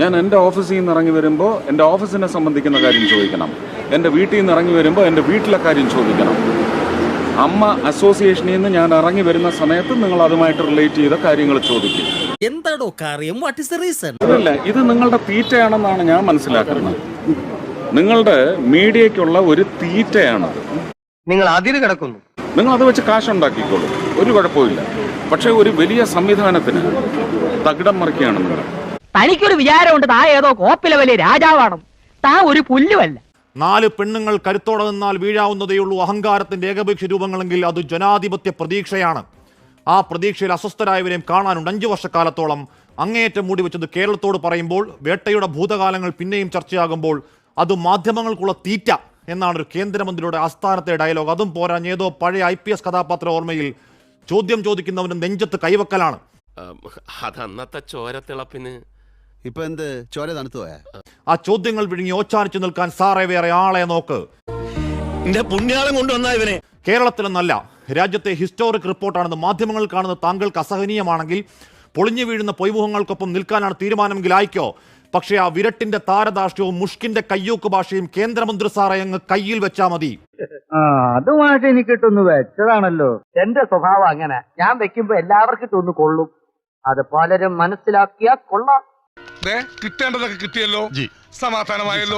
ഞാൻ എന്റെ ഓഫീസിൽ നിന്ന് ഇറങ്ങി വരുമ്പോൾ എന്റെ ഓഫീസിനെ സംബന്ധിക്കുന്ന കാര്യം ചോദിക്കണം. എന്റെ വീട്ടിൽ നിന്ന് ഇറങ്ങി വരുമ്പോൾ എന്റെ വീട്ടിലെ കാര്യം ചോദിക്കണം. അമ്മ അസോസിയേഷനിൽ നിന്ന് ഞാൻ ഇറങ്ങി വരുന്ന സമയത്ത് നിങ്ങൾ അതുമായിട്ട് റിലേറ്റ് ചെയ്ത കാര്യങ്ങൾ ചോദിക്കും. എന്താടോ കാര്യം? വാട്ട് ഇസ് ദ റീസൺ അതല്ല ഇത് നിങ്ങളുടെ തീറ്റയാണെന്നാണ് ഞാൻ മനസ്സിലാക്കുന്നത്. നിങ്ങളുടെ മീഡിയയ്ക്കുള്ള ഒരു തീറ്റയാണ്. നിങ്ങൾ അതിര് കിടക്കുന്നു. നിങ്ങൾ അത് വെച്ച് കാശുണ്ടാക്കിക്കോളൂ. ഒരു കുഴപ്പമില്ല പക്ഷേ ഒരു വലിയ സംവിധാനത്തിന് തകിടം മറിക്കുകയാണ് നിങ്ങൾ തനിക്കൊരു വിചാരമുണ്ട് താ ഏതോ കോപ്പിലെ വലിയ രാജാവാണെന്ന്. താ ഒരു പുല്ലുമല്ല. നാല് പെണ്ണുങ്ങൾ കരുത്തോടെ നിന്നാൽ വീഴാവുന്നതേയുള്ളൂ അഹങ്കാരത്തിന്റെ ഏകപക്ഷ രൂപങ്ങളെങ്കിൽ അത് ജനാധിപത്യ പ്രതീക്ഷയാണ്. ആ പ്രതീക്ഷയിൽ അസ്വസ്ഥരായവരെയും കാണാനുണ്ട്. അഞ്ചു വർഷക്കാലത്തോളം അങ്ങേയറ്റം മൂടി വെച്ചത് കേരളത്തോട് പറയുമ്പോൾ വേട്ടയുടെ ഭൂതകാലങ്ങൾ പിന്നെയും ചർച്ചയാകുമ്പോൾ അത് മാധ്യമങ്ങൾക്കുള്ള തീറ്റ എന്നാണ് ഒരു കേന്ദ്രമന്ത്രിയുടെ ആസ്ഥാനത്തെ ഡയലോഗ്. അതും പോരാ ഏതോ പഴയ ഐ പി എസ് കഥാപാത്ര ഓർമ്മയിൽ ചോദ്യം ചോദിക്കുന്നവന് നെഞ്ചത്ത് കൈവക്കലാണ്. അതന്നത്തെ ചോരത്തിളപ്പിന് ഇപ്പൊ എന്ത്? ചോര തണുത്തു പോയാ? ആ ചോദ്യങ്ങൾ വിഴുങ്ങി ഓച്ചാനിച്ചു നിൽക്കാൻ സാറേ വേറെ ആളെ നോക്ക്. എന്റെ പുണ്യാളം കൊണ്ടുവന്ന ഇവനെ. കേരളത്തിലെന്നല്ല രാജ്യത്തെ ഹിസ്റ്റോറിക് റിപ്പോർട്ടാണെന്ന് മാധ്യമങ്ങൾ കാണുന്ന താങ്കൾക്ക് അസഹനീയമാണെങ്കിൽ പൊളിഞ്ഞു വീഴുന്ന പൊയ്മുഖങ്ങൾക്കൊപ്പം നിൽക്കാനാണ് തീരുമാനമെങ്കിൽ ആയിക്കോ. പക്ഷേ ആ വിരട്ടിന്റെ താരദാഷ്ട്യവും മുഷ്കിന്റെ കയ്യൂക്ക് ഭാഷയും കേന്ദ്രമന്ത്രി സാറെ അങ്ങ് കയ്യിൽ വെച്ചാ മതി. അതുമായിട്ട് എനിക്ക് ഇട്ടൊന്ന് വെച്ചതാണല്ലോ. എന്റെ സ്വഭാവം അങ്ങനെ. ഞാൻ വെക്കുമ്പോ എല്ലാവർക്കും ഇട്ടൊന്ന് കൊള്ളും. അത് പലരും മനസ്സിലാക്കിയാ കൊള്ളാം. കിട്ടേണ്ടതൊക്കെ കിട്ടിയല്ലോ. സമാധാനമായല്ലോ.